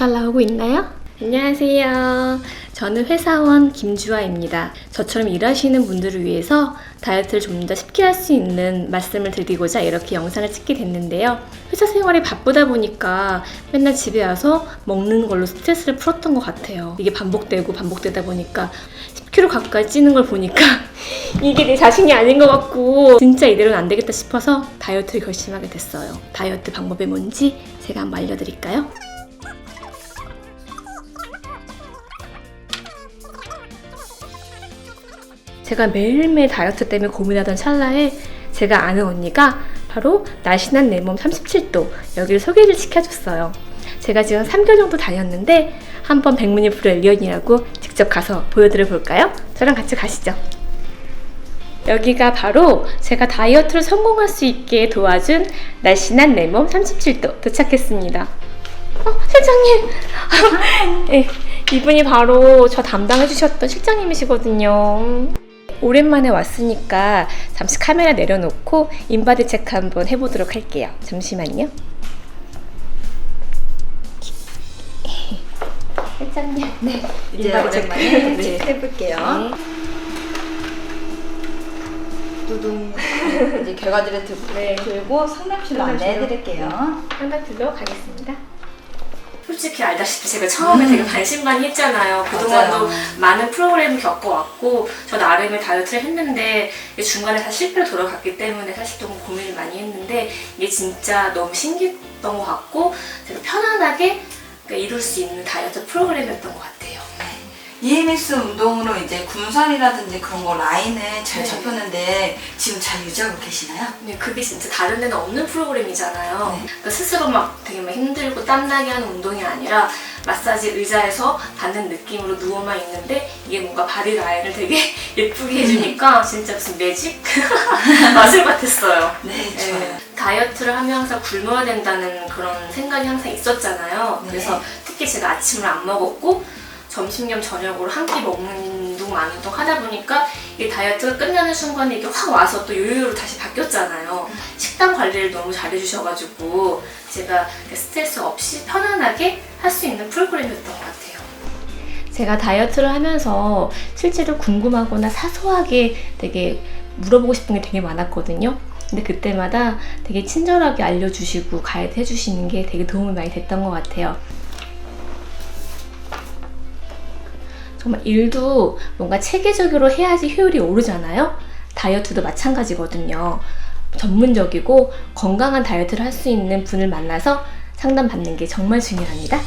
잘 나오고 있나요? 안녕하세요. 저는 회사원 김주아입니다. 저처럼 일하시는 분들을 위해서 다이어트를 좀 더 쉽게 할 수 있는 말씀을 드리고자 이렇게 영상을 찍게 됐는데요. 회사 생활이 바쁘다 보니까 맨날 집에 와서 먹는 걸로 스트레스를 풀었던 것 같아요. 이게 반복되고 반복되다 보니까 10kg 가까이 찌는 걸 보니까 이게 내 자신이 아닌 것 같고 진짜 이대로는 안 되겠다 싶어서 다이어트를 결심하게 됐어요. 다이어트 방법이 뭔지 제가 한번 알려드릴까요? 제가 매일매일 다이어트 때문에 고민하던 찰나에 제가 아는 언니가 바로 날씬한 내 몸 37도 여기를 소개를 시켜줬어요. 제가 지금 3개월 정도 다녔는데 한번 백문이 불여일견이라고 직접 가서 보여드려 볼까요? 저랑 같이 가시죠. 여기가 바로 제가 다이어트를 성공할 수 있게 도와준 날씬한 내 몸 37도 도착했습니다. 어, 실장님! 네, 이분이 바로 저 담당해주셨던 실장님이시거든요. 오랜만에 왔으니까 잠시 카메라 내려놓고 인바디 체크 한번 해보도록 할게요. 잠시만요. 실장님, 네. 이제 인바디 체크. 오랜만에 네. 체크해볼게요. 네. 두둥. 이제 결과지를 들고, 네. 들고 상담실로 안내해드릴게요. 상담실로 가겠습니다. 솔직히 알다시피 제가 처음에 되게 반신반의했잖아요. 그동안도 맞아요. 많은 프로그램을 겪어왔고 저 나름의 다이어트를 했는데 중간에 다 실패로 돌아갔기 때문에 사실 좀 고민을 많이 했는데 이게 진짜 너무 신기했던 것 같고 제가 편안하게 그러니까 이룰 수 있는 다이어트 프로그램이었던 것 같아요. EMS 운동으로 이제 군살이라든지 그런 거 라인을 잘 네. 잡혔는데 지금 잘 유지하고 계시나요? 근데 그게 진짜 다른 데는 없는 프로그램이잖아요. 네. 그러니까 스스로 막 되게 막 힘들고 땀나게 하는 운동이 아니라 마사지 의자에서 받는 느낌으로 누워만 있는데 이게 뭔가 바디 라인을 되게 예쁘게 해주니까 진짜 무슨 매직 마술 같았어요. 네, 네. 좋아요. 다이어트를 하면 항상 굶어야 된다는 그런 생각이 항상 있었잖아요. 네. 그래서 특히 제가 아침을 안 먹었고 점심 겸 저녁으로 한 끼 먹는 운동 많은 운동 하다 보니까 이 다이어트가 끝나는 순간에 이게 확 와서 또 요요로 다시 바뀌었잖아요. 식단 관리를 너무 잘해주셔가지고 제가 스트레스 없이 편안하게 할 수 있는 프로그램이었던 것 같아요. 제가 다이어트를 하면서 실제로 궁금하거나 사소하게 되게 물어보고 싶은 게 되게 많았거든요. 근데 그때마다 되게 친절하게 알려주시고 가이드 해주시는 게 되게 도움이 많이 됐던 것 같아요. 정말 일도 뭔가 체계적으로 해야지 효율이 오르잖아요. 다이어트도 마찬가지거든요. 전문적이고 건강한 다이어트를 할 수 있는 분을 만나서 상담 받는 게 정말 중요합니다.